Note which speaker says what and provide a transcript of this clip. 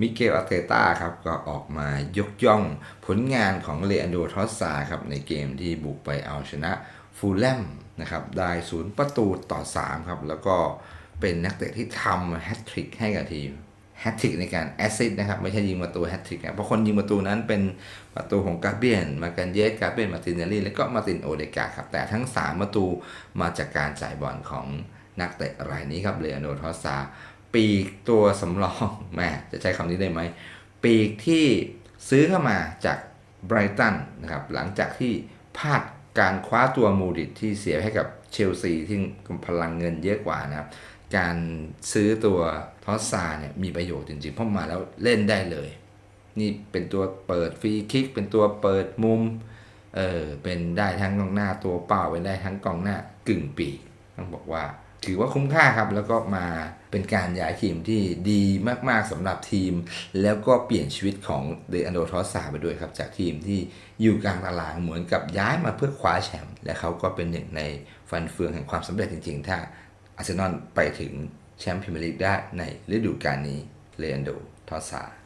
Speaker 1: มิเกลอาเตต้าครับก็ออกมายกย่องผลงานของเลอันโดทอสซาครับในเกมที่บุกไปเอาชนะฟูลแลมนะครับได้ศูนย์ประตูต่อ 3 ครับ แล้วก็เป็นนักเตะที่ทำแฮตทริกให้กับทีมแฮตทริกในการแอสซิสต์นะครับ ไม่ใช่ยิงประตูแฮตทริกนะเพราะคนยิงประตูนั้นเป็นประตูของกาเบียน มากันเยสกาเบียนมาตินเนลลี่ และก็มาตินโอเดกาครับ แต่ทั้ง 3 ประตูมาจากการจ่ายบอลของนักเตะรายนี้ครับเลอันโดทอสซา ปีกตัวสำรองแหม่จะใช้คำนี้ได้ไหม ปีกที่ซื้อเข้ามาจากไบรตันนะครับหลังจากที่พลาดการคว้าตัวมูดิตที่เสียให้กับเชลซีที่พลังเงินเยอะกว่านะครับ การซื้อตัวทอสซาเนี่ยมีประโยชน์จริงๆ เพราะมาแล้วเล่นได้เลย นี่เป็นตัวเปิดฟรีคิก เป็นตัวเปิดมุมเออเป็นได้ทั้งกองหน้าตัวเปล่าเป็นได้ทั้งกองหน้ากึ่งปีต้องบอกว่า ถือว่าคุ้มค่าครับ แล้วก็มาเป็นการย้ายทีมที่ดีมากๆสำหรับทีม แล้วก็เปลี่ยนชีวิตของเดอันโดทอสซาไปด้วยครับ จากทีมที่อยู่กลางตารางเหมือนกับย้ายมาเพื่อคว้าแชมป์และเขาก็เป็นหนึ่งในฟันเฟืองแห่งความสำเร็จจริงๆ ถ้าอาร์เซนอลไปถึงแชมป์พรีเมียร์ลีกได้ในฤดูกาลนี้เลอันโดทอสซา